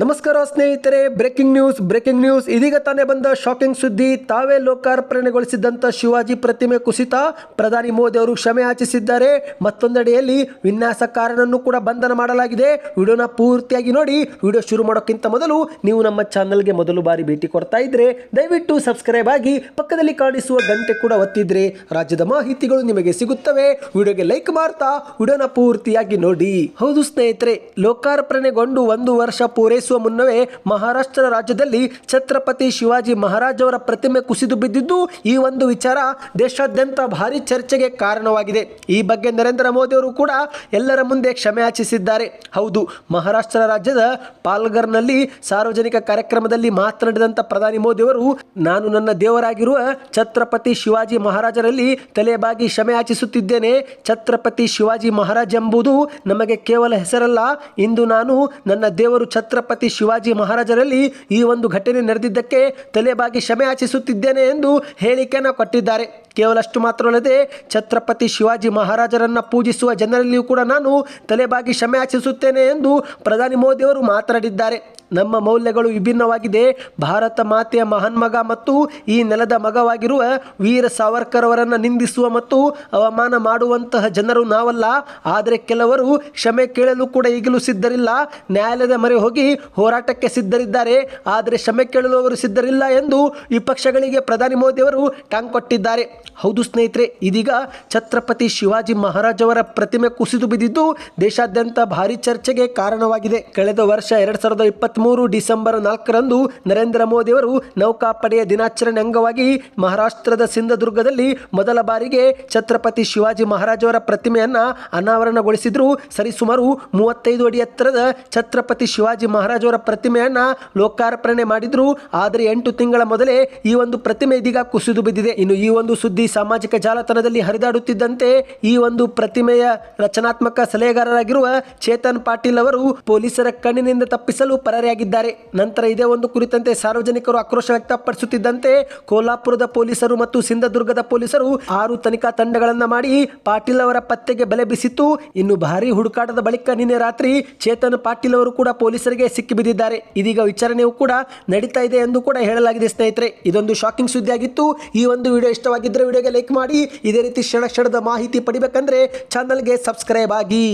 ನಮಸ್ಕಾರ ಸ್ನೇಹಿತರೆ breaking news breaking news ಇದೀಗ ತಾನೇ ಬಂದ ಶಾಕಿಂಗ್ ಸುದ್ದಿ. ತಾವೇ ಲೋಕಾರ್ಪಣೆಗೊಳಿಸಿದಂಥ ಶಿವಾಜಿ ಪ್ರತಿಮೆ ಕುಸಿತ. ಪ್ರಧಾನಿ ಮೋದಿ ಅವರು ಕ್ಷಮೆ ಯಾಚಿಸಿದ್ದಾರೆ. ಮತ್ತೊಂದೆಡೆಯಲ್ಲಿ ವಿನ್ಯಾಸಕಾರನನ್ನು ಕೂಡ ಬಂಧನ ಮಾಡಲಾಗಿದೆ. ವಿಡಿಯೋನ ಪೂರ್ತಿಯಾಗಿ ನೋಡಿ. ವಿಡಿಯೋ ಶುರು ಮಾಡೋಕ್ಕಿಂತ ಮೊದಲು ನೀವು ನಮ್ಮ ಚಾನಲ್ಗೆ ಮೊದಲು ಬಾರಿ ಭೇಟಿ ಕೊಡ್ತಾ ಇದ್ರೆ, ದಯವಿಟ್ಟು ಸಬ್ಸ್ಕ್ರೈಬ್ ಆಗಿ ಪಕ್ಕದಲ್ಲಿ ಕಾಣಿಸುವ ಗಂಟೆ ಕೂಡ ಒತ್ತಿದ್ರೆ ರಾಜ್ಯದ ಮಾಹಿತಿಗಳು ನಿಮಗೆ ಸಿಗುತ್ತವೆ. ವಿಡಿಯೋಗೆ ಲೈಕ್ ಮಾಡ್ತಾ, ವಿಡಿಯೋನ ಪೂರ್ತಿಯಾಗಿ ನೋಡಿ. ಹೌದು ಸ್ನೇಹಿತರೆ, ಲೋಕಾರ್ಪಣೆಗೊಂಡು ಒಂದು ವರ್ಷ ಪೂರೈಸುವ ಮುನ್ನವೇ ಮಹಾರಾಷ್ಟ್ರ ರಾಜ್ಯದಲ್ಲಿ ಛತ್ರಪತಿ ಶಿವಾಜಿ ಮಹಾರಾಜ್ ಅವರ ಪ್ರತಿಮೆ ಕುಸಿದು ಬಿದ್ದಿದ್ದು ಈ ಒಂದು ವಿಚಾರ ದೇಶಾದ್ಯಂತ ಭಾರಿ ಚರ್ಚೆಗೆ ಕಾರಣವಾಗಿದೆ. ಈ ಬಗ್ಗೆ ನರೇಂದ್ರ ಮೋದಿ ಅವರು ಕೂಡ ಎಲ್ಲರ ಮುಂದೆ ಕ್ಷಮೆ ಯಾಚಿಸಿದ್ದಾರೆ. ಹೌದು, ಮಹಾರಾಷ್ಟ್ರ ರಾಜ್ಯದ ಪಾಲ್ಗರ್ನಲ್ಲಿ ಸಾರ್ವಜನಿಕ ಕಾರ್ಯಕ್ರಮದಲ್ಲಿ ಮಾತನಾಡಿದಂಥ ಪ್ರಧಾನಿ ಮೋದಿ ಅವರು ನಾನು ನನ್ನ ದೇವರಾಗಿರುವ ಛತ್ರಪತಿ ಶಿವಾಜಿ ಮಹಾರಾಜರಲ್ಲಿ ತಲೆಬಾಗಿ ಕ್ಷಮೆ ಯಾಚಿಸುತ್ತಿದ್ದೇನೆ. ಛತ್ರಪತಿ ಶಿವಾಜಿ ಮಹಾರಾಜ್ ಎಂಬುದು ನಮಗೆ ಕೇವಲ ಹೆಸರಲ್ಲ, ಇಂದು ನಾನು ನನ್ನ ದೇವರು ಛತ್ರಪತಿ ಶಿವಾಜಿ ಮಹಾರಾಜರಲ್ಲಿ ಈ ಒಂದು ಘಟನೆ ನಡೆದಿದ್ದಕ್ಕೆ ತಲೆಬಾಗಿ ಕ್ಷಮೆ ಆಚಿಸುತ್ತಿದ್ದೇನೆ ಎಂದು ಹೇಳಿಕೆಯನ್ನು ಕೊಟ್ಟಿದ್ದಾರೆ. ಕೇವಲ ಅಷ್ಟು ಮಾತ್ರವಲ್ಲದೆ ಛತ್ರಪತಿ ಶಿವಾಜಿ ಮಹಾರಾಜರನ್ನು ಪೂಜಿಸುವ ಜನರಲ್ಲಿಯೂ ಕೂಡ ನಾನು ತಲೆಬಾಗಿ ಕ್ಷಮೆ ಆಚಿಸುತ್ತೇನೆ ಎಂದು ಪ್ರಧಾನಿ ಮೋದಿಯವರು ಮಾತನಾಡಿದ್ದಾರೆ. ನಮ್ಮ ಮೌಲ್ಯಗಳು ವಿಭಿನ್ನವಾಗಿದೆ. ಭಾರತ ಮಾತೆಯ ಮಹಾನ್ ಮಗ ಮತ್ತು ಈ ನೆಲದ ಮಗವಾಗಿರುವ ವೀರ ಸಾವರ್ಕರ್ ಅವರನ್ನು ನಿಂದಿಸುವ ಮತ್ತು ಅವಮಾನ ಮಾಡುವಂತಹ ಜನರು ನಾವಲ್ಲ. ಆದರೆ ಕೆಲವರು ಕ್ಷಮೆ ಕೇಳಲು ಕೂಡ ಈಗಲೂ ಸಿದ್ಧರಿಲ್ಲ. ನ್ಯಾಯಾಲಯದ ಮೊರೆ ಹೋಗಿ ಹೋರಾಟಕ್ಕೆ ಸಿದ್ಧರಿದ್ದಾರೆ. ಆದರೆ ಕ್ಷಮೆ ಕೇಳಲು ಅವರು ಸಿದ್ಧರಿಲ್ಲ ಎಂದು ವಿಪಕ್ಷಗಳಿಗೆ ಪ್ರಧಾನಿ ಮೋದಿಯವರು ಟಾಂಗ್ ಕೊಟ್ಟಿದ್ದಾರೆ. ಹೌದು ಸ್ನೇಹಿತರೆ, ಇದೀಗ ಛತ್ರಪತಿ ಶಿವಾಜಿ ಮಹಾರಾಜವರ ಪ್ರತಿಮೆ ಕುಸಿದು ಬಿದ್ದಿದ್ದು ದೇಶಾದ್ಯಂತ ಭಾರಿ ಚರ್ಚೆಗೆ ಕಾರಣವಾಗಿದೆ. ಕಳೆದ ವರ್ಷ ಎರಡ್ ಸಾವಿರದ ಇಪ್ಪತ್ತ್ಮೂರು ಡಿಸೆಂಬರ್ ನಾಲ್ಕರಂದು ನರೇಂದ್ರ ಮೋದಿ ಅವರು ನೌಕಾಪಡೆಯ ದಿನಾಚರಣೆ ಅಂಗವಾಗಿ ಮಹಾರಾಷ್ಟ್ರದ ಸಿಂಧದುರ್ಗದಲ್ಲಿ ಮೊದಲ ಬಾರಿಗೆ ಛತ್ರಪತಿ ಶಿವಾಜಿ ಮಹಾರಾಜವರ ಪ್ರತಿಮೆಯನ್ನ ಅನಾವರಣಗೊಳಿಸಿದ್ರು. ಸರಿಸುಮಾರು ಮೂವತ್ತೈದು ಅಡಿ ಎತ್ತರದ ಛತ್ರಪತಿ ಶಿವಾಜಿ ಮಹಾರಾಜವರ ಪ್ರತಿಮೆಯನ್ನ ಲೋಕಾರ್ಪಣೆ ಮಾಡಿದ್ರು. ಆದರೆ ಎಂಟು ತಿಂಗಳ ಮೊದಲೇ ಈ ಒಂದು ಪ್ರತಿಮೆ ಇದೀಗ ಕುಸಿದು ಬಿದ್ದಿದೆ. ಇನ್ನು ಈ ಒಂದು ಸುದ್ದಿ ಸಾಮಾಜಿಕ ಜಾಲತಾಣದಲ್ಲಿ ಹರಿದಾಡುತ್ತಿದ್ದಂತೆ ಈ ಒಂದು ಪ್ರತಿಮೆಯ ರಚನಾತ್ಮಕ ಸಲಹೆಗಾರರಾಗಿರುವ ಚೇತನ್ ಪಾಟೀಲ್ ಅವರು ಪೊಲೀಸರ ಕಣ್ಣಿನಿಂದ ತಪ್ಪಿಸಲು ಪರಾರಿಯಾಗಿದ್ದಾರೆ. ನಂತರ ಇದೇ ಒಂದು ಕುರಿತಂತೆ ಸಾರ್ವಜನಿಕರು ಆಕ್ರೋಶ ವ್ಯಕ್ತಪಡಿಸುತ್ತಿದ್ದಂತೆ ಕೋಲ್ಹಾಪುರದ ಪೊಲೀಸರು ಮತ್ತು ಸಿಂಧದುರ್ಗದ ಪೊಲೀಸರು ಆರು ತನಿಖಾ ತಂಡಗಳನ್ನು ಮಾಡಿ ಪಾಟೀಲ್ ಅವರ ಪತ್ತೆಗೆ ಬಲೆ ಬೀಸಿತ್ತು. ಇನ್ನು ಭಾರಿ ಹುಡುಕಾಟದ ಬಳಿಕ ನಿನ್ನೆ ರಾತ್ರಿ ಚೇತನ್ ಪಾಟೀಲ್ ಅವರು ಕೂಡ ಪೊಲೀಸರಿಗೆ ಸಿಕ್ಕಿಬಿದ್ದಿದ್ದಾರೆ ಇದೀಗ ವಿಚಾರಣೆಯೂ ಕೂಡ ನಡೀತಾ ಇದೆ ಎಂದು ಕೂಡ ಹೇಳಲಾಗಿದೆ ಸ್ನೇಹಿತರೆ. ಇದೊಂದು ಶಾಕಿಂಗ್ ಸುದ್ದಿ ಆಗಿತ್ತು ಈ ಒಂದು ವಿಡಿಯೋ ಇಷ್ಟವಾಗಿದ್ದರೆ ವಿಡಿಯೋಗೆ ಲೈಕ್ ಮಾಡಿ ಇದೇ ರೀತಿ ಕ್ಷಣ ಕ್ಷಣದ ಮಾಹಿತಿ ಪಡಿಬೇಕಂದ್ರೆ ಚಾನಲ್ಗೆ ಸಬ್ಸ್ಕ್ರೈಬ್ ಆಗಿ.